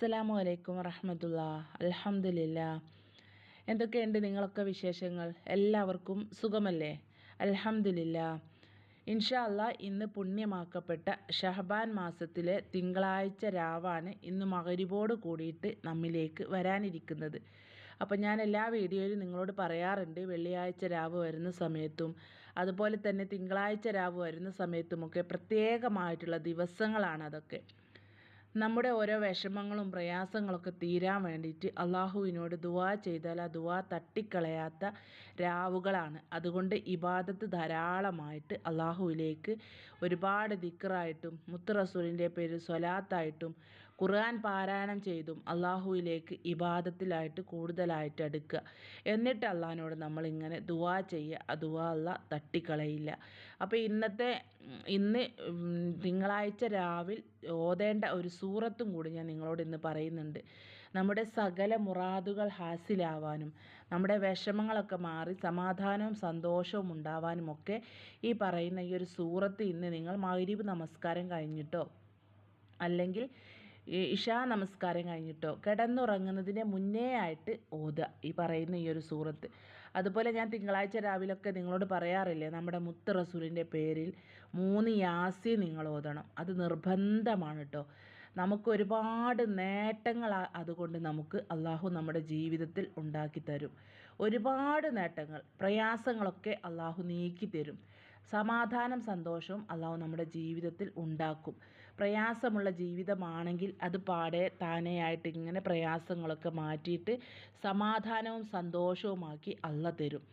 അസ്സലാമു അലൈക്കും വറഹമത്തുള്ള. അൽഹംദുലില്ല. എന്തൊക്കെയുണ്ട് നിങ്ങളൊക്കെ വിശേഷങ്ങൾ? എല്ലാവർക്കും സുഖമല്ലേ? അൽഹംദുലില്ല. ഇൻഷാ അല്ലാ ഇന്ന് പുണ്യമാക്കപ്പെട്ട ഷഹബാൻ മാസത്തിലെ തിങ്കളാഴ്ച രാവാണ് ഇന്ന് മകരിബോട് കൂടിയിട്ട് നമ്മിലേക്ക് വരാനിരിക്കുന്നത്. അപ്പം ഞാൻ എല്ലാ വീഡിയോയിലും നിങ്ങളോട് പറയാറുണ്ട് വെള്ളിയാഴ്ച രാവ് വരുന്ന സമയത്തും അതുപോലെ തന്നെ തിങ്കളാഴ്ച രാവ് വരുന്ന സമയത്തുമൊക്കെ പ്രത്യേകമായിട്ടുള്ള ദിവസങ്ങളാണ് അതൊക്കെ നമ്മുടെ ഓരോ വിഷമങ്ങളും പ്രയാസങ്ങളൊക്കെ തീരാൻ വേണ്ടിയിട്ട് അള്ളാഹുവിനോട് ദുവാ ചെയ്താൽ ആ ദുവാ തട്ടിക്കളയാത്ത രാവുകളാണ്. അതുകൊണ്ട് ഇബാദത്ത് ധാരാളമായിട്ട് അള്ളാഹുവിലേക്ക് ഒരുപാട് ദിക്കറായിട്ടും മുത്ത് റസൂലിന്റെ പേര് സ്വലാത്തായിട്ടും ഖുർആൻ പാരായണം ചെയ്തും അള്ളാഹുവിലേക്ക് ഇബാദത്തിലായിട്ട് കൂടുതലായിട്ട് അടുക്കുക. എന്നിട്ട് അള്ളാഹിനോട് നമ്മളിങ്ങനെ ദുവാ ചെയ്യുക. ആ ദുവാ അല്ല തട്ടിക്കളയില്ല. അപ്പോൾ ഇന്നത്തെ ഇന്ന് തിങ്കളാഴ്ച രാവിൽ ഓതേണ്ട ഒരു സൂറത്തും കൂടി ഞാൻ നിങ്ങളോട് ഇന്ന് പറയുന്നുണ്ട്. നമ്മുടെ സകല മുറാദുകൾ ഹാസിലാവാനും നമ്മുടെ വിഷമങ്ങളൊക്കെ മാറി സമാധാനവും സന്തോഷവും ഉണ്ടാവാനും ഒക്കെ ഈ പറയുന്ന ഈ ഒരു സൂറത്ത് ഇന്ന് നിങ്ങൾ മൈരീബ് നമസ്കാരം കഴിഞ്ഞിട്ടോ? അല്ലെങ്കിൽ ഇഷാ നമസ്കാരം കഴിഞ്ഞിട്ടോ? കിടന്നുറങ്ങുന്നതിന് മുന്നേ ആയിട്ട് ഓതുക. ഈ പറയുന്ന ഈ ഒരു സൂറത്ത്. അതുപോലെ ഞാൻ തിങ്കളാഴ്ച രാവിലൊക്കെ നിങ്ങളോട് പറയാറില്ലേ നമ്മുടെ മുത്ത് റസൂലിന്റെ പേരിൽ മൂന്ന് യാസി നിങ്ങൾ ഓതണം. അത് നിർബന്ധമാണ് കേട്ടോ നമുക്ക് ഒരുപാട് നേട്ടങ്ങൾ അതുകൊണ്ട് നമുക്ക് അള്ളാഹു നമ്മുടെ ജീവിതത്തിൽ ഉണ്ടാക്കി തരും. ഒരുപാട് നേട്ടങ്ങൾ പ്രയാസങ്ങളൊക്കെ അള്ളാഹു നീക്കി തരും. സമാധാനം സന്തോഷവും അള്ളാഹു നമ്മുടെ ജീവിതത്തിൽ ഉണ്ടാക്കും. പ്രയാസമുള്ള ജീവിതമാണെങ്കിൽ അത് പാടെ താനെയായിട്ട് ഇങ്ങനെ പ്രയാസങ്ങളൊക്കെ മാറ്റിയിട്ട് സമാധാനവും സന്തോഷവുമാക്കി അള്ള തരും.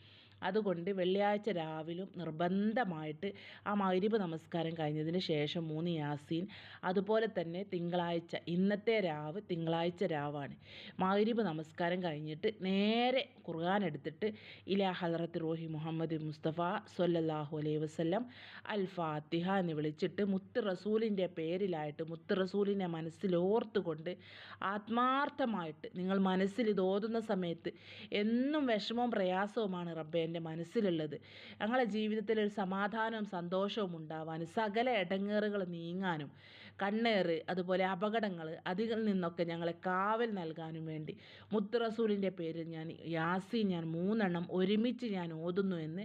അതുകൊണ്ട് വെള്ളിയാഴ്ച രാവിലും നിർബന്ധമായിട്ട് ആ മൈരിബ് നമസ്കാരം കഴിഞ്ഞതിന് ശേഷം മൂന്ന് യാസീൻ അതുപോലെ തന്നെ തിങ്കളാഴ്ച ഇന്നത്തെ രാവ് തിങ്കളാഴ്ച രാവാണ്. മൈരിബ് നമസ്കാരം കഴിഞ്ഞിട്ട് നേരെ ഖുർആൻ എടുത്തിട്ട് ഇലാ ഹലറത്ത് റോഹി മുഹമ്മദ് മുസ്തഫ സൊല്ലാഹു അലൈഹി വസ്ലം അൽ ഫാത്തിഹ എന്ന് വിളിച്ചിട്ട് മുത്ത് റസൂലിന്റെ പേരിലായിട്ട് മുത്ത് റസൂലിനെ മനസ്സിലോർത്തുകൊണ്ട് ആത്മാർത്ഥമായിട്ട് നിങ്ങൾ മനസ്സിൽ ഇത് സമയത്ത് എന്നും വിഷമവും പ്രയാസവുമാണ് റബ്ബെ എന്റെ മനസ്സിലുള്ളത്. ഞങ്ങളുടെ ജീവിതത്തിൽ ഒരു സമാധാനവും സന്തോഷവും ഉണ്ടാവാനും സകല ഇടങ്ങേറുകൾ നീങ്ങാനും കണ്ണേറ് അതുപോലെ അപകടങ്ങൾ അതിൽ നിന്നൊക്കെ ഞങ്ങളെ കാവൽ നൽകാനും വേണ്ടി. മുത്ത് റസൂലിന്റെ പേരിൽ ഞാൻ യാസി ഞാൻ മൂന്നെണ്ണം ഒരുമിച്ച് ഞാൻ ഓതുന്നു എന്ന്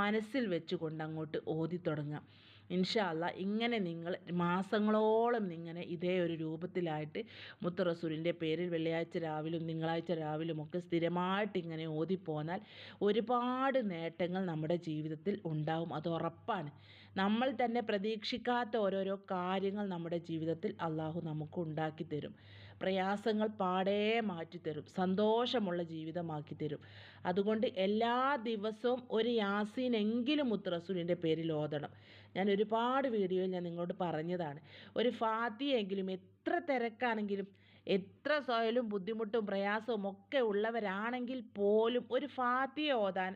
മനസ്സിൽ വെച്ചുകൊണ്ട് അങ്ങോട്ട് ഓതി തുടങ്ങാം ഇൻഷാല്ല ഇങ്ങനെ നിങ്ങൾ മാസങ്ങളോളം ഇങ്ങനെ ഇതേ ഒരു രൂപത്തിലായിട്ട് മുത്ത റസൂലിന്റെ പേരിൽ വെള്ളിയാഴ്ച രാവിലും തിങ്കളാഴ്ച രാവിലും ഒക്കെ സ്ഥിരമായിട്ട് ഇങ്ങനെ ഓതിപ്പോന്നാൽ ഒരുപാട് നേട്ടങ്ങൾ നമ്മുടെ ജീവിതത്തിൽ ഉണ്ടാവും അത് ഉറപ്പാണ്. നമ്മൾ തന്നെ പ്രതീക്ഷിക്കാത്ത ഓരോരോ കാര്യങ്ങൾ നമ്മുടെ ജീവിതത്തിൽ അള്ളാഹു നമുക്ക് ഉണ്ടാക്കി തരും. പ്രയാസങ്ങൾ പാടേ മാറ്റിത്തരും. സന്തോഷമുള്ള ജീവിതമാക്കി തരും അതുകൊണ്ട് എല്ലാ ദിവസവും ഒരു യാസീനെങ്കിലും മുത്തറസൂലിന്റെ പേരിൽ ഓതണം. ഞാൻ ഒരുപാട് വീഡിയോയിൽ ഞാൻ നിങ്ങളോട് പറഞ്ഞതാണ്. ഒരു ഫാത്തിയെങ്കിലും എത്ര തിരക്കാണെങ്കിലും എത്ര സ്വയലും ബുദ്ധിമുട്ടും പ്രയാസവും ഒക്കെ ഉള്ളവരാണെങ്കിൽ പോലും ഒരു ഫാത്തിയ ഓതാൻ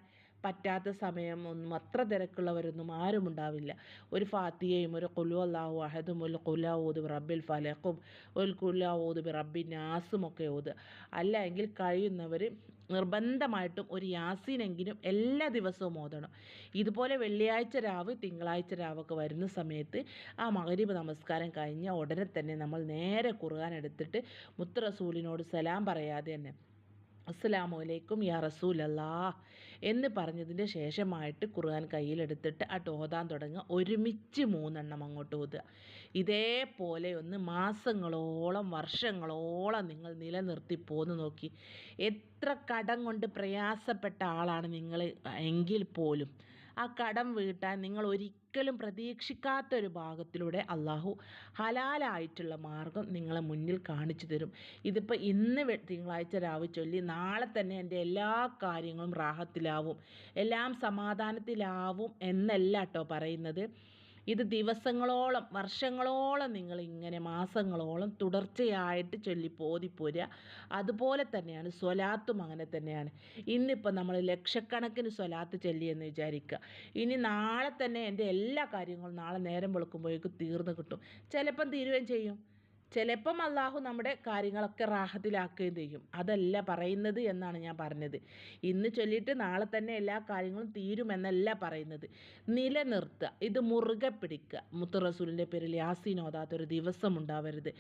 പറ്റാത്ത സമയം ഒന്നും അത്ര തിരക്കുള്ളവരൊന്നും ആരും ഉണ്ടാവില്ല. ഒരു ഫാത്തിയയും ഒരു കുലു അള്ളാഹു അഹദും ഒരു കുലാവൂത് റബ്ബിൽ ഫലക്കും ഒരു കുലാവൂത് റബ്ബി നാസും ഒക്കെ ഓത് അല്ല എങ്കിൽ കഴിയുന്നവർ നിർബന്ധമായിട്ടും ഒരു യാസീനെങ്കിലും എല്ലാ ദിവസവും ഓതണം. ഇതുപോലെ വെള്ളിയാഴ്ച രാവ് തിങ്കളാഴ്ച രാവൊക്കെ വരുന്ന സമയത്ത് ആ മകരീബ് നമസ്കാരം കഴിഞ്ഞ ഉടനെ തന്നെ നമ്മൾ നേരെ കുറുകാൻ എടുത്തിട്ട് മുത്തറസൂലിനോട് സലാം പറയാതെ തന്നെ അസ്സലാമു അലൈക്കും യാ റസൂലല്ലാ. എന്ന് പറഞ്ഞതിന് ശേഷമായിട്ട് ഖുർആൻ കയ്യിലെടുത്തിട്ട് ആ ഓതാൻ തുടങ്ങുക. ഒരുമിച്ച് മൂന്നെണ്ണം അങ്ങോട്ട് ഓതുക. ഇതേപോലെ ഒന്ന് മാസങ്ങളോളം വർഷങ്ങളോളം നിങ്ങൾ നിലനിർത്തി പോന്ന് നോക്കി. എത്ര കടം കൊണ്ട് പ്രയാസപ്പെട്ട ആളാണ് നിങ്ങൾ എങ്കിൽ പോലും. ആ കടം വീട്ടാൻ നിങ്ങൾ ഒരിക്കലും പ്രതീക്ഷിക്കാത്ത ഒരു ഭാഗത്തിലൂടെ അള്ളാഹു ഹലാലായിട്ടുള്ള മാർഗം നിങ്ങളെ മുന്നിൽ കാണിച്ചു തരും. ഇതിപ്പോൾ ഇന്ന് തിങ്കളാഴ്ച രാവ് ചൊല്ലി നാളെ തന്നെ എന്റെ എല്ലാ കാര്യങ്ങളും റാഹത്തിലാവും. എല്ലാം സമാധാനത്തിലാവും എന്നല്ല കേട്ടോ പറയുന്നത്. ഇത് ദിവസങ്ങളോളം വർഷങ്ങളോളം നിങ്ങൾ ഇങ്ങനെ മാസങ്ങളോളം തുടർച്ചയായിട്ട് ചൊല്ലി പോതിപ്പോരുക അതുപോലെ തന്നെയാണ് സ്വലാത്തും അങ്ങനെ തന്നെയാണ്. ഇന്നിപ്പോൾ നമ്മൾ ലക്ഷക്കണക്കിന് സ്വലാത്ത് ചൊല്ലിയെന്ന് വിചാരിക്കുക. ഇനി നാളെ തന്നെ എന്റെ എല്ലാ കാര്യങ്ങളും നാളെ നേരം വെളുക്കുമ്പോഴേക്കും തീർന്നു കിട്ടും. ചിലപ്പം തീരുകയും ചെയ്യും. ചിലപ്പം അള്ളാഹു നമ്മുടെ കാര്യങ്ങളൊക്കെ റാഹത്തിലാക്കുകയും ചെയ്യും. അതല്ല പറയുന്നത് എന്നാണ് ഞാൻ പറഞ്ഞത്. ഇന്ന് ചൊല്ലിയിട്ട് നാളെ തന്നെ എല്ലാ കാര്യങ്ങളും തീരുമെന്നല്ല പറയുന്നത്. നിലനിർത്തുക. ഇത് മുറുകെ പിടിക്കുക. മുത്ത് റസൂലിന്റെ പേരിൽ യാസീൻ ഓതാത്തൊരു ദിവസം ഉണ്ടാവരുത്.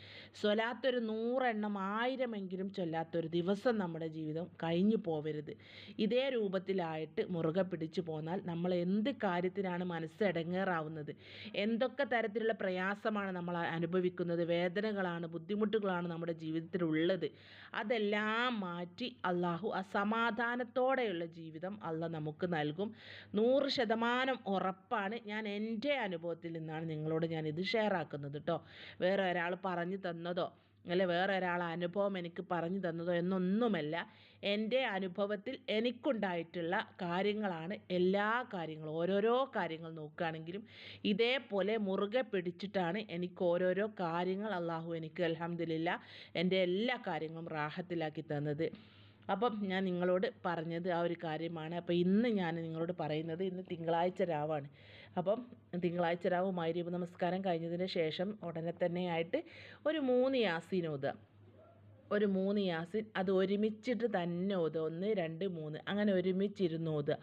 സ്വലാത്തൊരു നൂറെണ്ണം ആയിരമെങ്കിലും ചൊല്ലാത്തൊരു ദിവസം നമ്മുടെ ജീവിതം കഴിഞ്ഞു പോവരുത്. ഇതേ രൂപത്തിലായിട്ട് മുറുകെ പിടിച്ചു പോന്നാൽ നമ്മൾ എന്ത് കാര്യത്തിനാണ് മനസ്സ് ഇടങ്ങേറാവുന്നത്? എന്തൊക്കെ തരത്തിലുള്ള പ്രയാസമാണ് നമ്മൾ അനുഭവിക്കുന്നത്? വേദനകളാണ് ബുദ്ധിമുട്ടുകളാണ് നമ്മുടെ ജീവിതത്തിലുള്ളത്. അതെല്ലാം മാറ്റി അള്ളാഹു അസമാധാനത്തോടെയുള്ള ജീവിതം അല്ല നമുക്ക് നൽകും. നൂറ് ശതമാനം ഉറപ്പാണ്. ഞാൻ എന്റെ അനുഭവത്തിൽ നിന്നാണ് നിങ്ങളോട് ഞാൻ ഇത് ഷെയർ ആക്കുന്നത് കേട്ടോ വേറെ ഒരാൾ പറഞ്ഞു തന്നതോ? അല്ലെ വേറെ ഒരാൾ അനുഭവം എനിക്ക് പറഞ്ഞു തന്നതോ എന്നൊന്നുമല്ല. എന്റെ അനുഭവത്തിൽ എനിക്കുണ്ടായിട്ടുള്ള കാര്യങ്ങളാണ് എല്ലാ കാര്യങ്ങളും. ഓരോരോ കാര്യങ്ങൾ നോക്കുകയാണെങ്കിലും ഇതേപോലെ മുറുകെ പിടിച്ചിട്ടാണ് എനിക്ക് ഓരോരോ കാര്യങ്ങൾ അള്ളാഹു എനിക്ക് അലഹമില്ല എന്റെ എല്ലാ കാര്യങ്ങളും റാഹത്തിലാക്കി തന്നത്. അപ്പം ഞാൻ നിങ്ങളോട് പറഞ്ഞത് ആ ഒരു കാര്യമാണ്. അപ്പോൾ ഇന്ന് ഞാൻ നിങ്ങളോട് പറയുന്നത് ഇന്ന് തിങ്കളാഴ്ച രാവാണ്. അപ്പം തിങ്കളാഴ്ച രാവ് മൈരീപ് നമസ്കാരം കഴിഞ്ഞതിന് ശേഷം ഉടനെ തന്നെയായിട്ട് ഒരു മൂന്ന് ഓതുക ഒരു മൂന്ന് യാസിൻ അത് ഒരുമിച്ചിട്ട് തന്നെ ഓതുക. ഒന്ന് രണ്ട് മൂന്ന്. അങ്ങനെ ഒരുമിച്ചിരുന്ന് ഓതുക.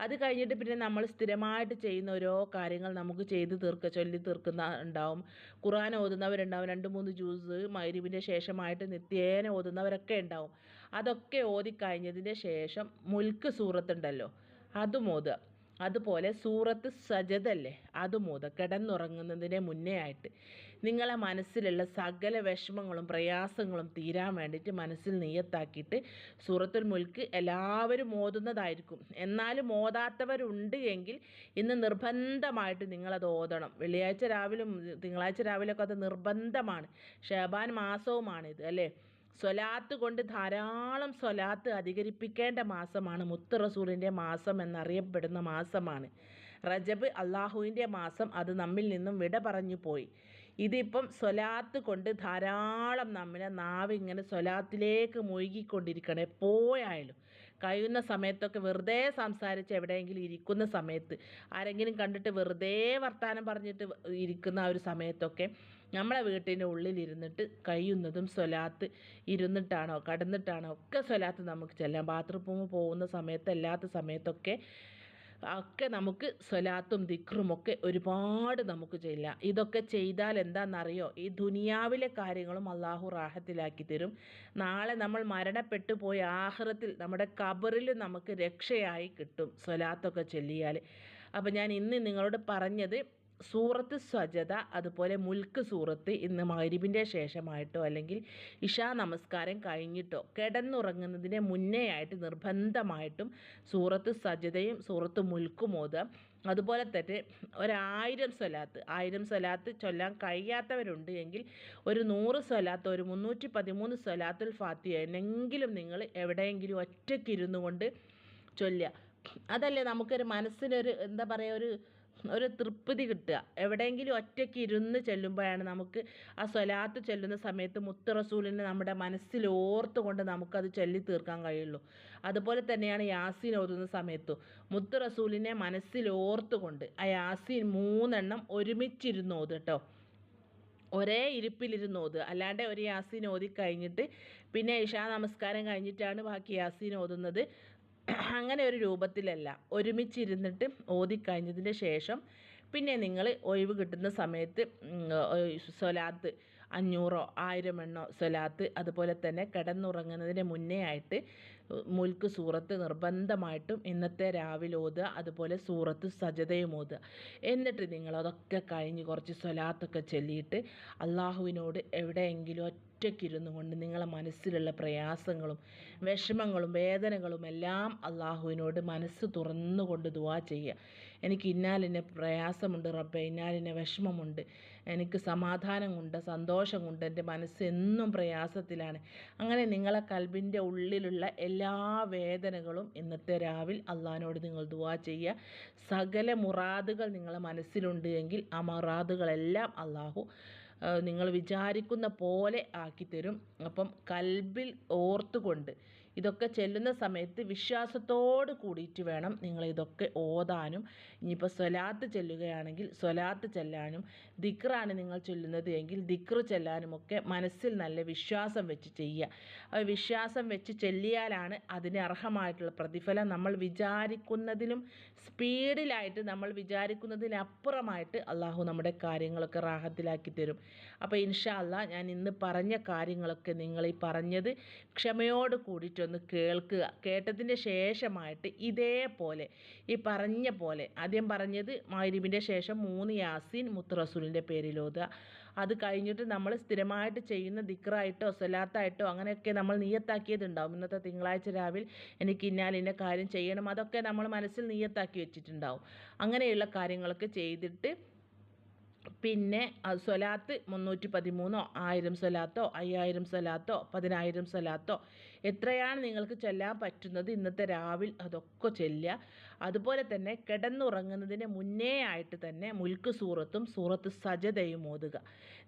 അത് കഴിഞ്ഞിട്ട് പിന്നെ നമ്മൾ സ്ഥിരമായിട്ട് ചെയ്യുന്ന ഓരോ കാര്യങ്ങൾ നമുക്ക് ചെയ്ത് തീർക്കുക ചൊല്ലി തീർക്കുന്ന ഉണ്ടാവും. ഖുറാൻ ഓതുന്നവരുണ്ടാവും. രണ്ട് മൂന്ന് ജ്യൂസ് മൈരിവിന്റെ ശേഷമായിട്ട് നിത്യേന ഓതുന്നവരൊക്കെ ഉണ്ടാവും. അതൊക്കെ ഓതിക്കഴിഞ്ഞതിന്റെ ശേഷം മുൽക്ക് സൂറത്തുണ്ടല്ലോ അതും ഓതുക. അതുപോലെ സൂറത്ത് സജതല്ലേ അതും ഓതുക. കിടന്നുറങ്ങുന്നതിന് മുന്നേ ആയിട്ട്. നിങ്ങളെ മനസ്സിലുള്ള സകല വിഷമങ്ങളും പ്രയാസങ്ങളും തീരാൻ വേണ്ടിയിട്ട് മനസ്സിൽ നീയത്താക്കിയിട്ട് സൂറത്തുൽ മുൽക്ക് എല്ലാവരും ഓതുന്നതായിരിക്കും. എന്നാലും ഓതാത്തവരുണ്ട് എങ്കിൽ ഇന്ന് നിർബന്ധമായിട്ട് നിങ്ങളത് ഓതണം. വെള്ളിയാഴ്ച രാവിലെ തിങ്കളാഴ്ച രാവിലെയൊക്കെ അത് നിർബന്ധമാണ്. ഷാബാൻ മാസവുമാണിത് അല്ലേ? സ്വലാത്ത് കൊണ്ട് ധാരാളം സ്വലാത്ത് അധികരിപ്പിക്കേണ്ട മാസമാണ്. മുത്ത് റസൂലിന്റെ മാസം എന്നറിയപ്പെടുന്ന മാസമാണ്. റജബ് അള്ളാഹുവിന്റെ മാസം അത് നമ്മിൽ നിന്നും വിട പറഞ്ഞു പോയി. ഇതിപ്പം സ്വലാത്ത് കൊണ്ട് ധാരാളം നമ്മളെ നാവ് ഇങ്ങനെ സ്വലാത്തിലേക്ക് മുഴുകിക്കൊണ്ടിരിക്കണം. എപ്പോഴായാലും. കഴിയുന്ന സമയത്തൊക്കെ വെറുതെ സംസാരിച്ച് എവിടെയെങ്കിലും ഇരിക്കുന്ന സമയത്ത്. ആരെങ്കിലും കണ്ടിട്ട് വെറുതെ വർത്തമാനം പറഞ്ഞിട്ട് ഇരിക്കുന്ന ആ ഒരു സമയത്തൊക്കെ നമ്മളെ വീട്ടിന്റെ ഉള്ളിലിരുന്നിട്ട് കഴിയുന്നതും സ്വലാത്ത് ഇരുന്നിട്ടാണോ കടന്നിട്ടാണോ ഒക്കെ സ്വലാത്ത് നമുക്ക് ചെല്ലാം. ബാത്റൂമിൽ പോകുന്ന സമയത്ത് അല്ലാത്ത സമയത്തൊക്കെ ഒക്കെ നമുക്ക് സ്വലാത്തും ദിക്റും ഒക്കെ ഒരുപാട് നമുക്ക് ചെയ്യാം. ഇതൊക്കെ ചെയ്താൽ എന്താണെന്നറിയോ? ഈ ദുനിയാവിലെ കാര്യങ്ങളും അള്ളാഹു റാഹത്തിലാക്കി തരും. നാളെ നമ്മൾ മരണപ്പെട്ടു പോയി ആഹ്റത്തിൽ നമ്മുടെ കബറിൽ നമുക്ക് രക്ഷയായി കിട്ടും സ്വലാത്തൊക്കെ ചൊല്ലിയാൽ. അപ്പോൾ ഞാൻ ഇന്ന് നിങ്ങളോട് പറഞ്ഞത് സൂറത്ത് സ്വജത അതുപോലെ മുൽക്ക് സൂറത്ത് ഇന്ന് മൈരിബിന്റെ ശേഷമായിട്ടോ അല്ലെങ്കിൽ ഇഷാ നമസ്കാരം കഴിഞ്ഞിട്ടോ കിടന്നുറങ്ങുന്നതിന് മുന്നേ ആയിട്ട് നിർബന്ധമായിട്ടും സൂറത്ത് സജതയും സൂറത്ത് മുൽക്കും ഓതാം അതുപോലെ തന്നെ ഒരായിരം സ്വലാത്ത് ആയിരം സ്വലാത്ത് ചൊല്ലാൻ കഴിയാത്തവരുണ്ട് എങ്കിൽ ഒരു നൂറ് സ്വലാത്ത് ഒരു മുന്നൂറ്റി പതിമൂന്ന് സ്വലാത്തുൽ ഫാത്തിയ എന്നെങ്കിലും നിങ്ങൾ എവിടെയെങ്കിലും ഒറ്റയ്ക്കിരുന്നു കൊണ്ട് ചൊല്ലുക. അതല്ലേ നമുക്കൊരു മനസ്സിനൊരു എന്താ പറയുക ഒരു ഒരു തൃപ്തി കിട്ടുക. എവിടെയെങ്കിലും ഒറ്റയ്ക്ക് ഇരുന്ന് ചെല്ലുമ്പോഴാണ് നമുക്ക് ആ സ്വലാത്ത് ചെല്ലുന്ന സമയത്ത് മുത്ത് റസൂലിനെ നമ്മുടെ മനസ്സിൽ ഓർത്തുകൊണ്ട് നമുക്കത് ചൊല്ലി തീർക്കാൻ കഴിയുള്ളൂ. അതുപോലെ തന്നെയാണ് യാസീൻ ഓതുന്ന സമയത്തും. മുത്ത് റസൂലിനെ മനസ്സിൽ ഓർത്തുകൊണ്ട് ആ യാസീൻ മൂന്നെണ്ണം ഒരുമിച്ചിരുന്ന് ഓത് കേട്ടോ. ഒരേ ഇരിപ്പിലിരുന്ന് ഓതുക അല്ലാണ്ട് ഒരു യാസീൻ ഓതി കഴിഞ്ഞിട്ട് പിന്നെ ഇഷാ നമസ്കാരം കഴിഞ്ഞിട്ടാണ് ബാക്കി യാസീൻ ഓതുന്നത്. അങ്ങനെ ഒരു രൂപത്തിലല്ല. ഒരുമിച്ചിരുന്നിട്ട് ഓതിക്കഴിഞ്ഞതിന് ശേഷം പിന്നെ നിങ്ങൾ ഒഴിവ് കിട്ടുന്ന സമയത്ത് സ്വലാത്ത് അഞ്ഞൂറോ ആയിരം എണ്ണോ സ്വലാത്ത് അതുപോലെ തന്നെ കിടന്നുറങ്ങുന്നതിന് മുന്നേ ആയിട്ട് മുൽക്ക് സൂറത്ത് നിർബന്ധമായിട്ടും ഇന്നത്തെ രാവിലെ ഓതുക അതുപോലെ സൂറത്ത് സജതയും ഓതുക. എന്നിട്ട് നിങ്ങൾ അതൊക്കെ കഴിഞ്ഞ് കുറച്ച് സ്വലാത്തൊക്കെ ചൊല്ലിയിട്ട് അള്ളാഹുവിനോട് എവിടെയെങ്കിലും ഒറ്റയ്ക്കിരുന്നു കൊണ്ട് നിങ്ങളെ മനസ്സിലുള്ള പ്രയാസങ്ങളും വിഷമങ്ങളും വേദനകളും എല്ലാം അള്ളാഹുവിനോട് മനസ്സ് തുറന്നുകൊണ്ട് ദുവാ ചെയ്യുക. എനിക്ക് ഇന്നാലിന് പ്രയാസമുണ്ട് റബ്ബെ ഇന്നാലിന് വിഷമമുണ്ട്. എനിക്ക് സമാധാനമുണ്ട് സന്തോഷമുണ്ട് എന്റെ മനസ്സ് എന്നും പ്രയാസത്തിലാണ്. അങ്ങനെ നിങ്ങളെ കൽബിന്റെ ഉള്ളിലുള്ള എല്ലാ വേദനകളും ഇന്നത്തെ രാവിൽ അള്ളഹാനോട് നിങ്ങൾ ദുവാ ചെയ്യുക. സകല മുറാദുകൾ നിങ്ങളെ മനസ്സിലുണ്ട് എങ്കിൽ ആ മുറാദുകളെല്ലാം അള്ളാഹു നിങ്ങൾ വിചാരിക്കുന്ന പോലെ ആക്കിത്തരും. അപ്പം കൽബിൽ ഓർത്തുകൊണ്ട് ഇതൊക്കെ ചെല്ലുന്ന സമയത്ത് വിശ്വാസത്തോട് കൂടിയിട്ട് വേണം നിങ്ങൾ ഇതൊക്കെ ഓതാനും. ഇനിയിപ്പോൾ സ്വലാത്ത് ചെല്ലുകയാണെങ്കിൽ സ്വലാത്ത് ചെല്ലാനും ദിക്റാണ് നിങ്ങൾ ചൊല്ലുന്നത് എങ്കിൽ ദിക്റ് ചെല്ലാനുമൊക്കെ മനസ്സിൽ നല്ല വിശ്വാസം വെച്ച് ചെയ്യുക. വിശ്വാസം വെച്ച് ചെല്ലിയാലാണ് അതിന് അർഹമായിട്ടുള്ള പ്രതിഫലം നമ്മൾ വിചാരിക്കുന്നതിലും സ്പീഡിലായിട്ട് നമ്മൾ വിചാരിക്കുന്നതിനപ്പുറമായിട്ട് അള്ളാഹു നമ്മുടെ കാര്യങ്ങളൊക്കെ റാഹത്തിലാക്കി തരും. അപ്പോൾ ഇൻഷാ അല്ലാ ഞാൻ ഇന്ന് പറഞ്ഞ കാര്യങ്ങളൊക്കെ നിങ്ങൾ ഈ പറഞ്ഞത് ക്ഷമയോട് കൂടിയിട്ടൊന്ന് കേൾക്കുക. കേട്ടതിന്റെ ശേഷമായിട്ട് ഇതേപോലെ ഈ പറഞ്ഞ പോലെ ആദ്യം പറഞ്ഞത് മാരിബിന്റെ ശേഷം മൂന്ന് യാസീൻ മുത്തറസൂലിന്റെ പേരിലോതുക അത് കഴിഞ്ഞിട്ട് നമ്മൾ സ്ഥിരമായിട്ട് ചെയ്യുന്ന ദിക്റായിട്ടോ സ്വലാത്തായിട്ടോ അങ്ങനെയൊക്കെ നമ്മൾ നീയത്താക്കിയതുണ്ടാവും. ഇന്നത്തെ തിങ്കളാഴ്ച രാവിലെ എനിക്ക് ഇന്നാലിന്റെ കാര്യം ചെയ്യണം. അതൊക്കെ നമ്മൾ മനസ്സിൽ നീയത്താക്കി വെച്ചിട്ടുണ്ടാവും. അങ്ങനെയുള്ള കാര്യങ്ങളൊക്കെ ചെയ്തിട്ട് പിന്നെ സ്വലാത്ത് മുന്നൂറ്റി പതിമൂന്നോ ആയിരം സ്വലാത്തോ അയ്യായിരം സ്വലാത്തോ പതിനായിരം സ്വലാത്തോ എത്രയാണ് നിങ്ങൾക്ക് ചൊല്ലാൻ പറ്റുന്നത് ഇന്നത്തെ രാവിൽ അതൊക്കെ ചൊല്ലുക. അതുപോലെ തന്നെ കിടന്നുറങ്ങുന്നതിന് മുന്നേ ആയിട്ട് തന്നെ മുൽക്ക് സൂറത്തും സൂറത്ത് സജതയും ഓതുക.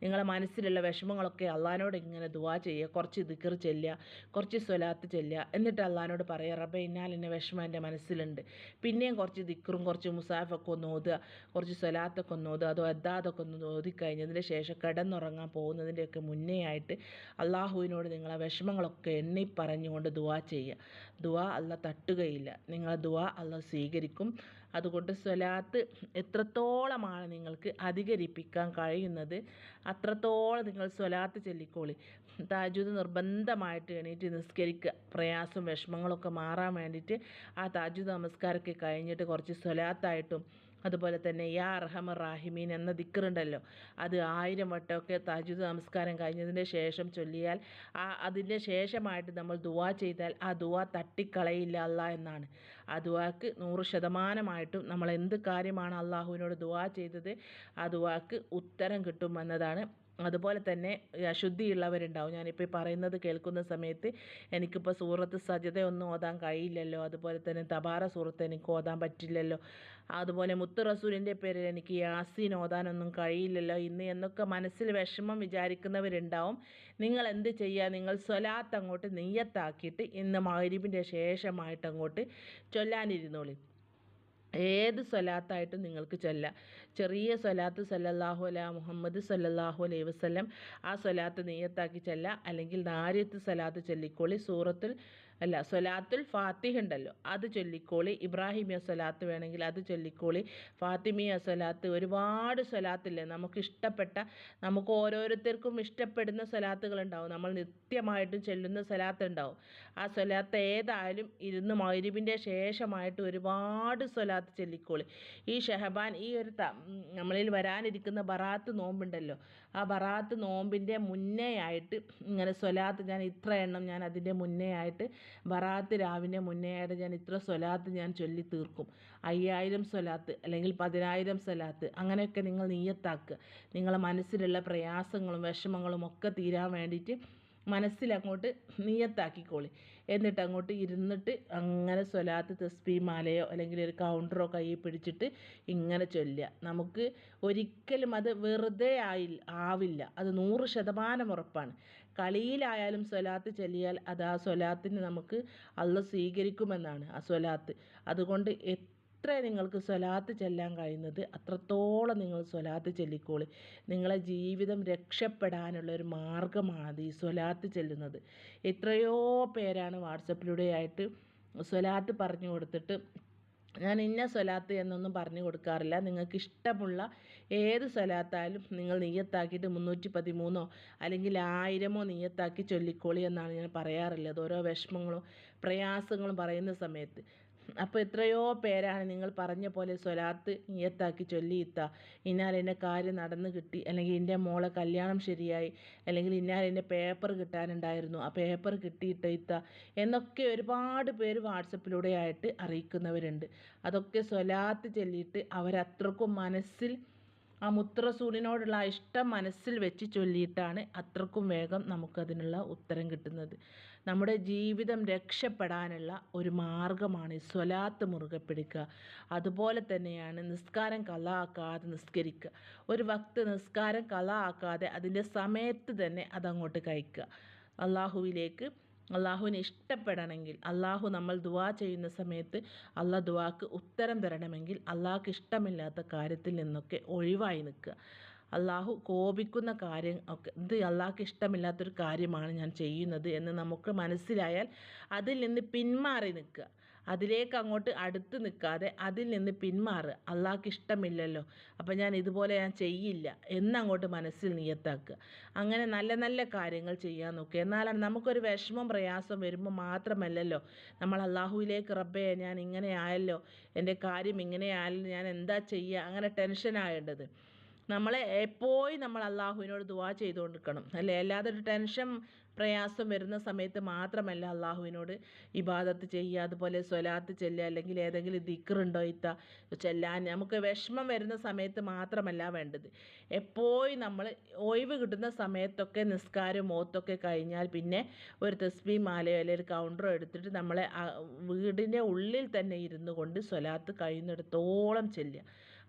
നിങ്ങളെ മനസ്സിലുള്ള വിഷമങ്ങളൊക്കെ അള്ളഹാനോട് ഇങ്ങനെ ദുവാ ചെയ്യുക. കുറച്ച് ദിക്കർ ചെല്ലുക കുറച്ച് സ്വലാത്ത് ചെല്ലുക. എന്നിട്ട് അള്ളഹാനോട് പറയുക റബ്ബെ ഇന്നാൽ എന്നെ വിഷമം എന്റെ മനസ്സിലുണ്ട്. പിന്നെയും കുറച്ച് ദിക്കറും കുറച്ച് മുസാഫൊക്കെ ഒന്ന് ഓതുക കുറച്ച് സ്വലാത്തൊക്കെ ഒന്ന് ഓതുക. അതോ അദ്ദാതൊക്കെ ഒന്ന് ഓതിക്കഴിഞ്ഞതിന് ശേഷം കിടന്നുറങ്ങാൻ പോകുന്നതിന്റെയൊക്കെ മുന്നേ ആയിട്ട് അള്ളാഹുവിനോട് നിങ്ങളെ വിഷമങ്ങളൊക്കെ എണ്ണി പറഞ്ഞുകൊണ്ട് ദുവാ ചെയ്യുക. ദുവാ അല്ല തട്ടുകയില്ല. നിങ്ങളെ ദുവാ അല്ല സ്വീകരിക്കും. അതുകൊണ്ട് സ്വലാത്ത് എത്രത്തോളമാണ് നിങ്ങൾക്ക് അധികരിപ്പിക്കാൻ കഴിയുന്നത് അത്രത്തോളം നിങ്ങൾ സ്വലാത്ത് ചൊല്ലിക്കോളി. താജൂദ് നിർബന്ധമായിട്ട് എണീറ്റ് നിസ്കരിക്കുക. പ്രയാസം വിഷമങ്ങളൊക്കെ മാറാൻ വേണ്ടിയിട്ട് ആ താജൂദ് നമസ്കാരമൊക്കെ കഴിഞ്ഞിട്ട് കുറച്ച് സ്വലാത്തായിട്ടും അതുപോലെ തന്നെ യാ അർഹമ റാഹിമീൻ എന്ന ദിക്കറുണ്ടല്ലോ അത് ആയിരം വട്ടമൊക്കെ താജുദ് നമസ്കാരം കഴിഞ്ഞതിന് ശേഷം ചൊല്ലിയാൽ ആ അതിന്റെ ശേഷമായിട്ട് നമ്മൾ ദുവാ ചെയ്താൽ ആ ദുവാ തട്ടിക്കളയില്ല അല്ല എന്നാണ്. ആ ദുവാക്ക് നൂറ് ശതമാനമായിട്ടും നമ്മൾ എന്ത് കാര്യമാണ് അള്ളാഹുവിനോട് ദുവാ ചെയ്തത് ആ ദുവാക്ക് ഉത്തരം കിട്ടും എന്നതാണ് അതുപോലെ തന്നെ അശുദ്ധിയുള്ളവരുണ്ടാവും. ഞാനിപ്പോൾ ഈ പറയുന്നത് കേൾക്കുന്ന സമയത്ത് എനിക്കിപ്പോൾ സൂറത്ത് സജത ഒന്നും ഓതാൻ കഴിയില്ലല്ലോ. അതുപോലെ തന്നെ തബാറ സൂറത്ത് എനിക്ക് ഓതാൻ പറ്റില്ലല്ലോ. അതുപോലെ മുത്ത് റസൂലിന്റെ പേരിൽ എനിക്ക് യാസീൻ ഓതാനൊന്നും കഴിയില്ലല്ലോ. ഇന്ന് എന്നൊക്കെ മനസ്സിൽ വിഷമം വിചാരിക്കുന്നവരുണ്ടാവും. നിങ്ങൾ എന്ത് ചെയ്യുക നിങ്ങൾ സ്വലാത്ത് അങ്ങോട്ട് നെയ്യത്താക്കിയിട്ട് ഇന്ന് മഹരിബിന്റെ ശേഷമായിട്ട് അങ്ങോട്ട് ചൊല്ലാനിരുന്നോളി. ഏത് സ്വലാത്തായിട്ടും നിങ്ങൾക്ക് ചൊല്ലാം. ചെറിയ സ്വലാത്ത് സല്ലല്ലാഹു അല മുഹമ്മദ് സല്ലല്ലാഹു അലൈഹി വസ്ലം ആ സ്വലാത്ത് നെയ്യത്താക്കി ചൊല്ലാം. അല്ലെങ്കിൽ നാര്യത്ത് സ്വലാത്ത് ചൊല്ലിക്കോളി. സൂറത്തുൽ അല്ല സ്വലാത്തുൽ ഫാത്തിഹ ഉണ്ടല്ലോ. അത് ചൊല്ലിക്കോളി. ഇബ്രാഹിമിയ സ്വലാത്ത് വേണമെങ്കിൽ അത് ചൊല്ലിക്കോളി. ഫാത്തിമിയ സ്വലാത്ത് ഒരുപാട് സ്വലാത്തില്ലേ? നമുക്ക് ഇഷ്ടപ്പെട്ട നമുക്ക് ഓരോരുത്തർക്കും ഇഷ്ടപ്പെടുന്ന സ്വലാത്തുകൾ ഉണ്ടാവും. നമ്മൾ നിത്യമായിട്ടും ചൊല്ലുന്ന സ്വലാത്ത് ഉണ്ടാവും. ആ സ്വലാത്ത് ഏതായാലും ഇരുന്ന് മൗരിബിന്റെ ശേഷമായിട്ട് ഒരുപാട് സ്വലാത്ത് ചൊല്ലിക്കോളി. ഈ ഷെഹബാൻ ഈ ഒരു നമ്മളിൽ വരാനിരിക്കുന്ന ബറാത്ത് നോമ്പുണ്ടല്ലോ. ആ ബറാത്ത് നോമ്പിന്റെ മുന്നേ ആയിട്ട് ഇങ്ങനെ സ്വലാത്ത് ഞാൻ ഇത്ര എണ്ണം ഞാൻ അതിന്റെ മുന്നേ ആയിട്ട് ബറാത്ത് രാവിനെ മുന്നേയായിട്ട് ഞാൻ ഇത്ര സ്വലാത്ത് ഞാൻ ചൊല്ലി തീർക്കും. അയ്യായിരം സ്വലാത്ത് അല്ലെങ്കിൽ പതിനായിരം സ്വലാത്ത്. അങ്ങനെയൊക്കെ നിങ്ങൾ നീയത്താക്കുക നിങ്ങളെ മനസ്സിലുള്ള പ്രയാസങ്ങളും വിഷമങ്ങളും ഒക്കെ തീരാൻ വേണ്ടിയിട്ട് മനസ്സിലങ്ങോട്ട് നീയത്താക്കിക്കോളി എന്നിട്ട് അങ്ങോട്ട് ഇരുന്നിട്ട് അങ്ങനെ സ്വലാത്ത് തസ്ബി മാലയോ അല്ലെങ്കിൽ ഒരു കൗണ്ടറോ കയ്യിൽ പിടിച്ചിട്ട് ഇങ്ങനെ ചൊല്ലുക. നമുക്ക് ഒരിക്കലും അത് വെറുതെ ആയി ആവില്ല. അത് നൂറ് ശതമാനം ഉറപ്പാണ്. കളിയിലായാലും സ്വലാത്ത് ചൊല്ലിയാൽ അത് ആ സ്വലാത്തിന് നമുക്ക് അള്ള സ്വീകരിക്കുമെന്നാണ് ആ സ്വലാത്ത്. അതുകൊണ്ട് എത്ര നിങ്ങൾക്ക് സ്വലാത്ത് ചെല്ലാൻ കഴിയുന്നത് അത്രത്തോളം നിങ്ങൾ സ്വലാത്ത് ചൊല്ലിക്കോളി. നിങ്ങളെ ജീവിതം രക്ഷപ്പെടാനുള്ള ഒരു മാർഗമാണ് ഈ സ്വലാത്ത് ചെല്ലുന്നത്. എത്രയോ പേരാണ് വാട്സപ്പിലൂടെ ആയിട്ട് സ്വലാത്ത് പറഞ്ഞു കൊടുത്തിട്ട് ഞാൻ ഇന്ന സ്വലാത്ത് എന്നൊന്നും പറഞ്ഞു കൊടുക്കാറില്ല. നിങ്ങൾക്ക് ഇഷ്ടമുള്ള ഏത് സ്വലാത്തായാലും നിങ്ങൾ നെയ്യത്താക്കിയിട്ട് മുന്നൂറ്റി പതിമൂന്നോ അല്ലെങ്കിൽ ആയിരമോ നെയ്യത്താക്കി ചൊല്ലിക്കോളി എന്നാണ് ഞാൻ പറയാറുള്ളത്. ഓരോ വിഷമങ്ങളും പ്രയാസങ്ങളും പറയുന്ന സമയത്ത്. അപ്പോൾ എത്രയോ പേരാണ് നിങ്ങൾ പറഞ്ഞ പോലെ സ്വലാത്ത് നിയത്താക്കി ചൊല്ലിയിത്ത ഇന്നാൽ എന്റെ കാര്യം നടന്നു കിട്ടി. അല്ലെങ്കിൽ എന്റെ മോളെ കല്യാണം ശരിയായി. അല്ലെങ്കിൽ ഇന്നാൽ എന്റെ പേപ്പർ കിട്ടാനുണ്ടായിരുന്നു. ആ പേപ്പർ കിട്ടിയിട്ട ഇത്ത. എന്നൊക്കെ ഒരുപാട് പേര് വാട്സപ്പിലൂടെ ആയിട്ട് അറിയിക്കുന്നവരുണ്ട്. അതൊക്കെ സ്വലാത്ത് ചൊല്ലിയിട്ട് അവരത്രക്കും മനസ്സിൽ ആ മുത്തറസൂലിനോടുള്ള ഇഷ്ടം മനസ്സിൽ വെച്ച് ചൊല്ലിയിട്ടാണ് അത്രക്കും വേഗം നമുക്കതിനുള്ള ഉത്തരം കിട്ടുന്നത്. നമ്മുടെ ജീവിതം രക്ഷപ്പെടാനുള്ള ഒരു മാർഗമാണ് ഈ സ്വലാത്ത് മുറുകെ പിടിക്കുക. അതുപോലെ തന്നെയാണ് നിസ്കാരം കലാക്കാതെ നിസ്കരിക്കുക. ഒരു ഭക്ത് നിസ്കാരം കലാക്കാതെ അതിന്റെ സമയത്ത് തന്നെ അതങ്ങോട്ട് കഴിക്കുക. അള്ളാഹുവിലേക്ക് അള്ളാഹുവിനെ ഇഷ്ടപ്പെടണമെങ്കിൽ അള്ളാഹു നമ്മൾ ദുവാ ചെയ്യുന്ന സമയത്ത് അള്ളാഹ് ദുവാക്ക് ഉത്തരം തരണമെങ്കിൽ അള്ളാഹ്ക്ക് ഇഷ്ടമില്ലാത്ത കാര്യത്തിൽ നിന്നൊക്കെ ഒഴിവായി നിൽക്കുക. അള്ളാഹു കോപിക്കുന്ന കാര്യം ഒക്കെ ഇത് അള്ളാഹ്ക്ക് ഇഷ്ടമില്ലാത്തൊരു കാര്യമാണ് ഞാൻ ചെയ്യുന്നത് എന്ന് നമുക്ക് മനസ്സിലായാൽ അതിൽ നിന്ന് പിന്മാറി നിൽക്കുക. അതിലേക്ക് അങ്ങോട്ട് അടുത്ത് നിൽക്കാതെ അതിൽ നിന്ന് പിന്മാറുക. അള്ളാഹ്ക്ക് ഇഷ്ടമില്ലല്ലോ അപ്പം ഞാൻ ഇതുപോലെ ഞാൻ ചെയ്യില്ല എന്നങ്ങോട്ട് മനസ്സിൽ നിയത്താക്കുക. അങ്ങനെ നല്ല നല്ല കാര്യങ്ങൾ ചെയ്യാൻ നോക്കുക. എന്നാലാണ് നമുക്കൊരു വിഷമം പ്രയാസം വരുമ്പോൾ മാത്രമല്ലല്ലോ നമ്മൾ അള്ളാഹുവിലേക്ക് റബ്ബേ ഞാൻ ഇങ്ങനെ ആയല്ലോ എന്റെ കാര്യം ഇങ്ങനെ ആയല്ലോ ഞാൻ എന്താ ചെയ്യുക? അങ്ങനെ ടെൻഷൻ ആയേണ്ടത് നമ്മളെ എപ്പോഴും നമ്മൾ അള്ളാഹുവിനോട് ദുവാ ചെയ്തുകൊണ്ടിരിക്കണം അല്ലേ? അല്ലാതെ ഒരു ടെൻഷൻ പ്രയാസം വരുന്ന സമയത്ത് മാത്രമല്ല അള്ളാഹുവിനോട് ഇബാദത്ത് ചെയ്യുക അതുപോലെ സ്വലാത്ത് ചെല്ലുക അല്ലെങ്കിൽ ഏതെങ്കിലും ദിക്കറുണ്ടോ ഇത്ത ചെല്ലാൻ. നമുക്ക് വിഷമം വരുന്ന സമയത്ത് മാത്രമല്ല വേണ്ടത്. എപ്പോഴും നമ്മൾ ഒഴിവ് കിട്ടുന്ന സമയത്തൊക്കെ നിസ്കാരം മോത്തൊക്കെ കഴിഞ്ഞാൽ പിന്നെ ഒരു തസ്ബി മാലയോ അല്ലെങ്കിൽ ഒരു കൗണ്ടറോ എടുത്തിട്ട് നമ്മളെ വീടിന്റെ ഉള്ളിൽ തന്നെ ഇരുന്നു കൊണ്ട് സ്വലാത്ത് കഴിയുന്നിടത്തോളം ചെല്ലുക.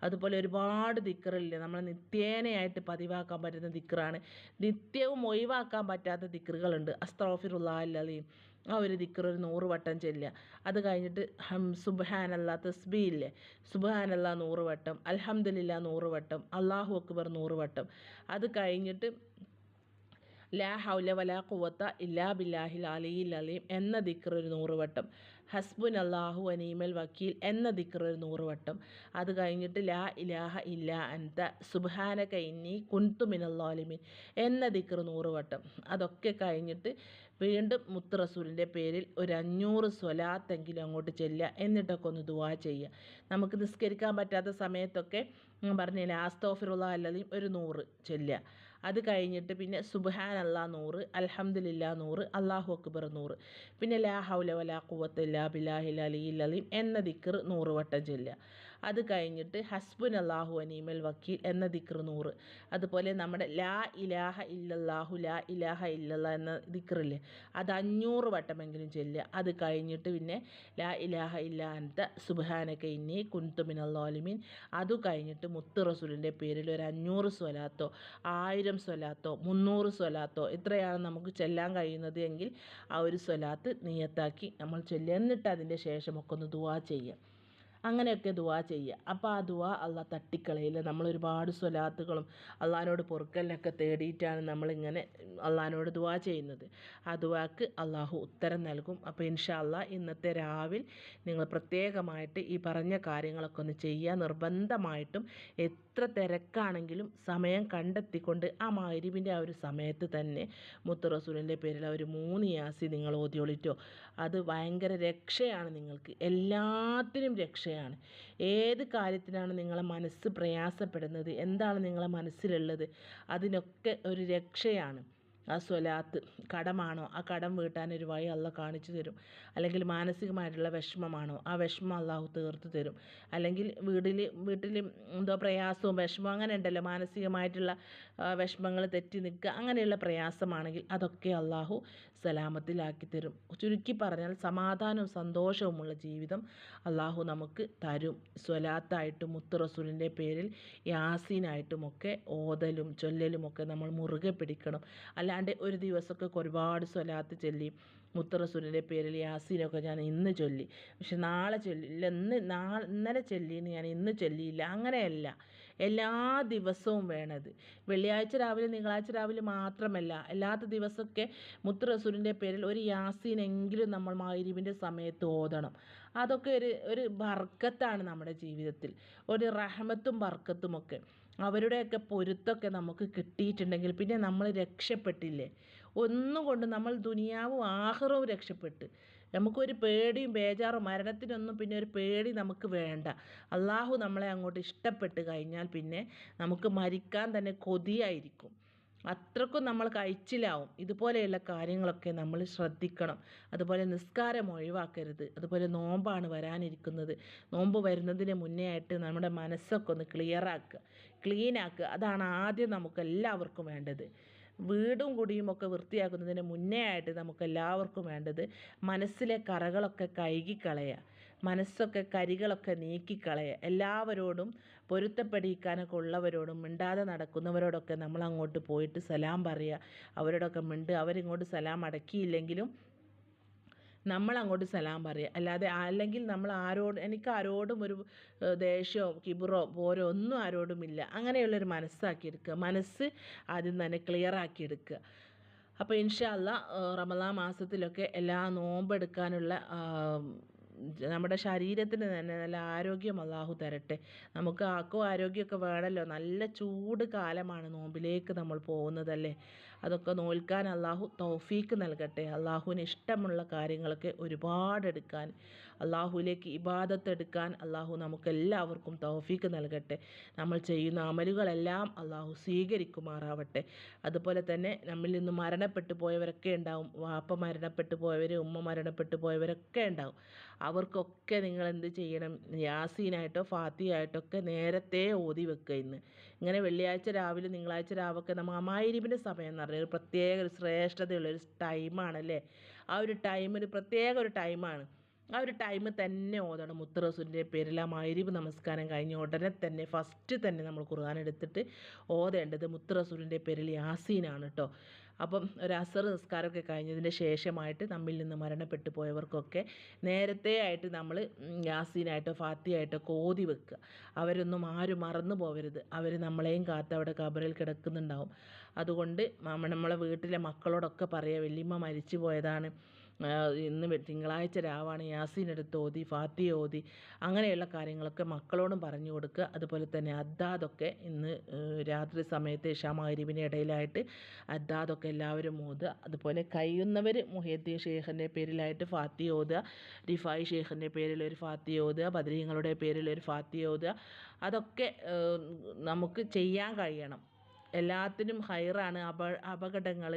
അതുപോലെ ഒരുപാട് ദിക്കറില്ലേ നമ്മൾ നിത്യേനയായിട്ട് പതിവാക്കാൻ പറ്റുന്ന ദിക്റാണ്. നിത്യവും ഒഴിവാക്കാൻ പറ്റാത്ത ദിക്കറുകളുണ്ട് അസ്തോഫിറുല്ലാ അല്ലീം ആ ഒരു ദിക്കർ ഒരു നൂറ് വട്ടം ചെല്ലുക. അത് കഴിഞ്ഞിട്ട് ഹം സുബ്ഹാനല്ലാ തസ്ബി ഇല്ലേ സുബാനല്ല നൂറ് വട്ടം അൽഹംദുലില്ല നൂറ് വട്ടം അള്ളാഹു അക്ബർ നൂറ് വട്ടം അത് കഴിഞ്ഞിട്ട് ലാ ഹൗല വലാ കുവത്ത ഇല്ലാ ബില്ലാഹിൽ അലിയിൽ അലീം എന്ന ദിക്റ് ഒരു നൂറ് വട്ടം ഹസ്ബുൻ അള്ളാഹു അനീമൽ വക്കീൽ എന്ന ദിക്ർ ഒരു വട്ടം അത് കഴിഞ്ഞിട്ട് ലാ ഇലാഹ ഇല്ല അൻത സുബാന കൈന്നി കുന്തു മിനല്ലാലിമിൻ എന്ന ദിക്ർ നൂറ് വട്ടം അതൊക്കെ കഴിഞ്ഞിട്ട് വീണ്ടും മുത്ത് റസൂലിന്റെ പേരിൽ ഒരു അഞ്ഞൂറ് സ്വലാത്തെങ്കിലും അങ്ങോട്ട് ചെല്ലുക എന്നിട്ടൊക്കെ ഒന്ന് ദുവാ ചെയ്യുക. നമുക്ക് നിസ്കരിക്കാൻ പറ്റാത്ത സമയത്തൊക്കെ പറഞ്ഞില്ല ആസ്തോഫിറുള്ള അല്ലെങ്കിൽ ഒരു നൂറ് ചെല്ലുക. അത് കഴിഞ്ഞിട്ട് പിന്നെ സുബഹാൻ അല്ലാ നൂറ് അലഹമ്മദില്ല നൂറ് അള്ളാഹു അക്ബർ നൂറ്. പിന്നെ ലാ ഹൗല വലാ കുവത്തില്ല ബിലാഹിൽ അലിയിൽ അലീം എന്ന ദിക്കർ നൂറ് വട്ടം ചെല്ലുക. അത് കഴിഞ്ഞിട്ട് ഹസ്ബുൻ അള്ളാഹു അനീമൽ വക്കീൽ എന്ന ദിക്ർ നൂറ്. അതുപോലെ നമ്മുടെ ലാ ഇലാഹ ഇല്ലല്ലാഹു ലാ ഇലാഹ ഇല്ലല്ലാ എന്ന ദിക്റില്ലേ അത് അഞ്ഞൂറ് വട്ടമെങ്കിലും ചെല്ലുക. അത് കഴിഞ്ഞിട്ട് പിന്നെ ലാ ഇലാഹ ഇല്ല സുബാനക്ക ഇന്നി അള്ളാലിമീൻ അത് കഴിഞ്ഞിട്ട് മുത്ത് റസൂലിന്റെ പേരിൽ ഒരു അഞ്ഞൂറ് സ്വലാത്തോ ആയിരം സ്വലാത്തോ മുന്നൂറ് സ്വലാത്തോ ഇത്രയാണ് നമുക്ക് ചെല്ലാൻ കഴിയുന്നത് എങ്കിൽ ആ ഒരു സ്വലാത്ത് നീയത്താക്കി നമ്മൾ ചൊല്ലുക. എന്നിട്ട് അതിന്റെ ശേഷമൊക്കെ ഒന്ന് ദുവാ ചെയ്യുക. അങ്ങനെയൊക്കെ ദുവാ ചെയ്യുക. അപ്പോൾ ആ ദുവാ അള്ളാഹ് തട്ടിക്കളയില്ല നമ്മൾ ഒരുപാട് സ്വലാത്തുകളും അള്ളഹാനോട് പൊറുക്കലിനൊക്കെ തേടിയിട്ടാണ് നമ്മളിങ്ങനെ അള്ളഹാനോട് ദുവാ ചെയ്യുന്നത്. ആ ദുവാക്ക് അള്ളാഹു ഉത്തരം നൽകും. അപ്പോൾ ഇൻഷാ അള്ളാഹ് ഇന്നത്തെ രാവിൽ നിങ്ങൾ പ്രത്യേകമായിട്ട് ഈ പറഞ്ഞ കാര്യങ്ങളൊക്കെ ഒന്ന് ചെയ്യുക. നിർബന്ധമായിട്ടും എത്ര തിരക്കാണെങ്കിലും സമയം കണ്ടെത്തിക്കൊണ്ട് ആ മാരിവിന്റെ ആ ഒരു സമയത്ത് തന്നെ മുത്ത് റസൂലിന്റെ പേരിൽ ആ ഒരു മൂന്ന് യാസി നിങ്ങൾ ഓതിയൊളിറ്റോ അത് ഭയങ്കര രക്ഷയാണ് നിങ്ങൾക്ക്. എല്ലാത്തിനും രക്ഷയാണ്. ഏത് കാര്യത്തിനാണ് നിങ്ങളെ മനസ്സ് പ്രയാസപ്പെടുന്നത്? എന്താണ് നിങ്ങളെ മനസ്സിലുള്ളത്? അതിനൊക്കെ ഒരു രക്ഷയാണ്. ആ സ്വലാത്ത് കടമാണോ? ആ കടം വീട്ടാൻ ഒരു വഴി അല്ല കാണിച്ചു തരും. അല്ലെങ്കിൽ മാനസികമായിട്ടുള്ള വിഷമമാണോ? ആ വിഷമം അള്ളാഹു തീർത്ത് തരും. അല്ലെങ്കിൽ വീട്ടിൽ വീട്ടിൽ എന്തോ പ്രയാസവും വിഷമവും അങ്ങനെ ഉണ്ടല്ലോ. മാനസികമായിട്ടുള്ള വിഷമങ്ങൾ തെറ്റി നിൽക്കുക അങ്ങനെയുള്ള പ്രയാസമാണെങ്കിൽ അതൊക്കെ അള്ളാഹു സലാമത്തിലാക്കി തരും. ചുരുക്കി പറഞ്ഞാൽ സമാധാനവും സന്തോഷവുമുള്ള ജീവിതം അള്ളാഹു നമുക്ക് തരും. സ്വലാത്തായിട്ടും മുത്ത് റസൂലിന്റെ പേരിൽ യാസീനായിട്ടുമൊക്കെ ഓതലും ചൊല്ലലുമൊക്കെ നമ്മൾ മുറുകെ പിടിക്കണം. അല്ലാണ്ട് ഒരു ദിവസമൊക്കെ ഒരുപാട് സ്വലാത്ത് ചൊല്ലി മുത്തറസൂലിന്റെ പേരിൽ യാസീനൊക്കെ ഞാൻ ഇന്ന് ചൊല്ലി. പക്ഷെ നാളെ ചൊല്ലില്ല ഇന്ന് നാളെ ഇന്നലെ ചൊല്ലിയെന്ന് ഞാൻ ഇന്ന് ചൊല്ലിയില്ല. അങ്ങനെയല്ല. എല്ലാ ദിവസവും വേണത്. വെള്ളിയാഴ്ച രാവിലെ തിങ്കളാഴ്ച രാവിലെ മാത്രമല്ല അല്ലാത്ത ദിവസമൊക്കെ മുത്തറസൂലിന്റെ പേരിൽ ഒരു യാസീനെങ്കിലും നമ്മൾ മൈരീബിന്റെ സമയത്ത് ഓതണം. അതൊക്കെ ഒരു ഒരു ബർക്കത്താണ് നമ്മുടെ ജീവിതത്തിൽ. ഒരു റഹമത്തും ബർക്കത്തുമൊക്കെ. അവരുടെയൊക്കെ പൊരുത്തമൊക്കെ നമുക്ക് കിട്ടിയിട്ടുണ്ടെങ്കിൽ പിന്നെ നമ്മൾ രക്ഷപ്പെട്ടില്ലേ? ഒന്നുകൊണ്ട് നമ്മൾ ദുനിയാവും ആഹ്റവും രക്ഷപ്പെട്ട്. നമുക്കൊരു പേടിയും ബേജാറും മരണത്തിനൊന്നും പിന്നെ ഒരു പേടി നമുക്ക് വേണ്ട. അള്ളാഹു നമ്മളെ അങ്ങോട്ട് ഇഷ്ടപ്പെട്ട് കഴിഞ്ഞാൽ പിന്നെ നമുക്ക് മരിക്കാൻ തന്നെ കൊതിയായിരിക്കും. അത്രക്കും നമ്മൾ കഴിച്ചിലാവും. ഇതുപോലെയുള്ള കാര്യങ്ങളൊക്കെ നമ്മൾ ശ്രദ്ധിക്കണം. അതുപോലെ നിസ്കാരം ഒഴിവാക്കരുത്. അതുപോലെ നോമ്പാണ് വരാനിരിക്കുന്നത്. നോമ്പ് വരുന്നതിന് മുന്നേ ആയിട്ട് നമ്മുടെ മനസ്സൊക്കെ ഒന്ന് ക്ലിയറാക്കുക ക്ലീനാക്കുക അതാണ് ആദ്യം നമുക്ക് എല്ലാവർക്കും വേണ്ടത്. വീടും കുടിയും ഒക്കെ വൃത്തിയാക്കുന്നതിന് മുന്നേ ആയിട്ട് നമുക്ക് എല്ലാവർക്കും വേണ്ടത് മനസ്സിലെ കറകളൊക്കെ കഴുകിക്കളയുക. മനസ്സൊക്കെ കരികളൊക്കെ നീക്കിക്കളയുക എല്ലാവരോടും പൊരുത്തപ്പെടിക്കാനൊക്കെ ഉള്ളവരോടും മിണ്ടാതെ നടക്കുന്നവരോടൊക്കെ നമ്മൾ അങ്ങോട്ട് പോയിട്ട് സലാം പറയുക അവരോടൊക്കെ മിണ്ട് അവരിങ്ങോട്ട് സലാം അടക്കിയില്ലെങ്കിലും നമ്മൾ അങ്ങോട്ട് സലാം പറയുക അല്ലാതെ അല്ലെങ്കിൽ നമ്മൾ ആരോട് എനിക്ക് ആരോടും ഒരു ദേഷ്യമോ കിബിറോ പോരോ ഒന്നും ആരോടുമില്ല അങ്ങനെയുള്ളൊരു മനസ്സാക്കി എടുക്കുക. മനസ്സ് ആദ്യം തന്നെ ക്ലിയർ ആക്കി എടുക്കുക. അപ്പോൾ ഇൻഷാല്ല റമദാ മാസത്തിലൊക്കെ എല്ലാ നോമ്പെടുക്കാനുള്ള നമ്മുടെ ശരീരത്തിന് തന്നെ നല്ല ആരോഗ്യം അള്ളാഹു തരട്ടെ. നമുക്ക് ആക്കോ ആരോഗ്യമൊക്കെ വേണമല്ലോ നല്ല ചൂട് കാലമാണ് നോമ്പിലേക്ക് നമ്മൾ പോകുന്നതല്ലേ? അതൊക്കെ നോൽക്കാൻ അള്ളാഹു തൗഫീക്ക് നൽകട്ടെ. അള്ളാഹുവിന് ഇഷ്ടമുള്ള കാര്യങ്ങളൊക്കെ ഒരുപാട് എടുക്കാൻ അള്ളാഹുവിലേക്ക് ഇബാദത്ത് എടുക്കാൻ അള്ളാഹു നമുക്കെല്ലാവർക്കും തൗഫീക്ക് നൽകട്ടെ. നമ്മൾ ചെയ്യുന്ന അമലുകളെല്ലാം അള്ളാഹു സ്വീകരിക്കുമാറാവട്ടെ. അതുപോലെ തന്നെ നമ്മിൽ നിന്ന് മരണപ്പെട്ടു പോയവരൊക്കെ ഉണ്ടാവും. വാപ്പ മരണപ്പെട്ടു പോയവർ ഉമ്മ മരണപ്പെട്ടു പോയവരൊക്കെ ഉണ്ടാവും. അവർക്കൊക്കെ നിങ്ങൾ എന്ത് ചെയ്യണം? യാസീനായിട്ടോ ഫാത്തിയായിട്ടോ ഒക്കെ നേരത്തെ ഓതി വെക്കുക ഇന്ന്. ഇങ്ങനെ വെള്ളിയാഴ്ച രാവിലെ തിങ്കളാഴ്ച രാവൊക്കെ നമ്മൾ അമായിരിപ്പിന്റെ സമയം എന്ന് പറഞ്ഞാൽ ഒരു പ്രത്യേക ഒരു ശ്രേഷ്ഠതയുള്ള ഒരു ടൈമാണല്ലേ ആ ഒരു ടൈം ഒരു പ്രത്യേക ഒരു ടൈമാണ് ആ ഒരു ടൈം തന്നെ ഓതണം. മുത്തറസൂലിന്റെ പേരിൽ ആ നമസ്കാരം കഴിഞ്ഞ് ഉടനെ തന്നെ ഫസ്റ്റ് തന്നെ നമ്മൾ ഖുർആൻ എടുത്തിട്ട് ഓതേണ്ടത് മുത്തറസൂലിന്റെ പേരിൽ യാസീനാണ് കേട്ടോ അപ്പം ഒരു അസർ നിസ്കാരമൊക്കെ കഴിഞ്ഞതിന് ശേഷമായിട്ട് നമ്മിൽ നിന്ന് മരണപ്പെട്ടു പോയവർക്കൊക്കെ നേരത്തെ ആയിട്ട് നമ്മൾ യാസീനായിട്ടോ ഫാത്തിയായിട്ടോ കോതി വെക്കുക. അവരൊന്നും ആരും മറന്നു പോകരുത് അവർ നമ്മളെയും കാത്ത് അവിടെ കബറിൽ കിടക്കുന്നുണ്ടാവും. അതുകൊണ്ട് നമ്മളെ വീട്ടിലെ മക്കളോടൊക്കെ പറയുക വല്യമ്മ മരിച്ചു പോയതാണ്. ഇന്ന് തിങ്കളാഴ്ച രാവാണ് യാസീൻ എടുത്ത് ഓതി ഫാത്തി ഓതി അങ്ങനെയുള്ള കാര്യങ്ങളൊക്കെ മക്കളോടും പറഞ്ഞു കൊടുക്കുക. അതുപോലെ തന്നെ അദ്ദാദൊക്കെ ഇന്ന് രാത്രി സമയത്ത് ഇഷാമാരിവിന്റെ ഇടയിലായിട്ട് അദ്ദാദൊക്കെ എല്ലാവരും ഓതുക. അതുപോലെ കഴിയുന്നവർ മുഹീദ്ദീൻ ഷെയ്ഖിന്റെ പേരിലായിട്ട് ഫാത്തി ഓതുക. റിഫായി ഷെയ്ഖിന്റെ പേരിൽ ഒരു ഫാത്തി ഓതുക. ബദരീങ്ങളുടെ പേരിൽ ഒരു ഫാത്തി ഓതുക. അതൊക്കെ നമുക്ക് ചെയ്യാൻ കഴിയണം. എല്ലാത്തിനും ഹൈറാണ് അപ അപകടങ്ങൾ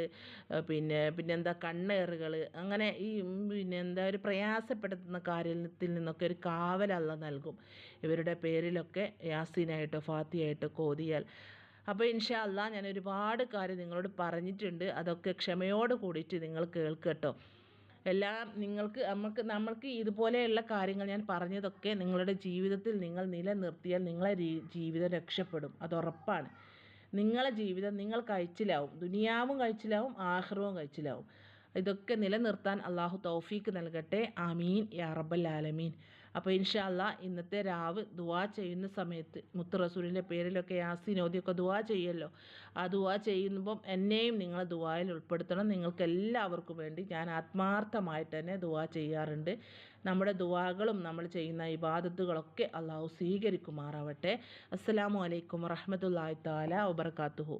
പിന്നെ പിന്നെന്താ കണ്ണേറുകൾ അങ്ങനെ ഈ പിന്നെ എന്താ ഒരു പ്രയാസപ്പെടുത്തുന്ന കാര്യത്തിൽ നിന്നൊക്കെ ഒരു കാവലല്ല നൽകും. ഇവരുടെ പേരിലൊക്കെ യാസീനായിട്ടോ ഫാത്തിയായിട്ടോ കോതിയാൽ. അപ്പോൾ ഇൻഷാ അല്ല ഞാൻ ഒരുപാട് കാര്യം നിങ്ങളോട് പറഞ്ഞിട്ടുണ്ട്. അതൊക്കെ ക്ഷമയോട് കൂടിയിട്ട് നിങ്ങൾ കേൾക്കട്ടോ. എല്ലാം നിങ്ങൾക്ക് നമുക്ക് നമ്മൾക്ക് ഇതുപോലെയുള്ള കാര്യങ്ങൾ ഞാൻ പറഞ്ഞതൊക്കെ നിങ്ങളുടെ ജീവിതത്തിൽ നിങ്ങൾ നിലനിർത്തിയാൽ നിങ്ങളെ ജീവിതം രക്ഷപ്പെടും. അത് ഉറപ്പാണ്. നിങ്ങളെ ജീവിതം നിങ്ങൾ കഴിച്ചിലാവും. ദുനിയാവും കഴിച്ചിലാവും ആഹ്റവും കഴിച്ചിലാവും. ഇതൊക്കെ നിലനിർത്താൻ അള്ളാഹു തൗഫീക്ക് നൽകട്ടെ. ആമീൻ. യാ റബ്ബൽ ആലമീൻ. അപ്പോൾ ഇൻഷാ ഇന്നത്തെ രാവ് ദുവാ ചെയ്യുന്ന സമയത്ത് മുത്ത് റസൂലിന്റെ പേരിലൊക്കെ യാസിനോദിയൊക്കെ ദുവാ ചെയ്യല്ലോ. ആ ദുവാ ചെയ്യുമ്പം എന്നെയും നിങ്ങൾ ദുവായിൽ ഉൾപ്പെടുത്തണം. നിങ്ങൾക്ക് എല്ലാവർക്കും വേണ്ടി ഞാൻ ആത്മാർത്ഥമായിട്ട് തന്നെ ദുവാ ചെയ്യാറുണ്ട്. നമ്മുടെ ദുവാകളും നമ്മൾ ചെയ്യുന്ന ഇബാദത്തുകളൊക്കെ അള്ളാഹു സ്വീകരിക്കുമാറാവട്ടെ. അസ്സലാമു അലൈക്കും വറഹമത്തല്ലാ താല വബർക്കാത്തുഹു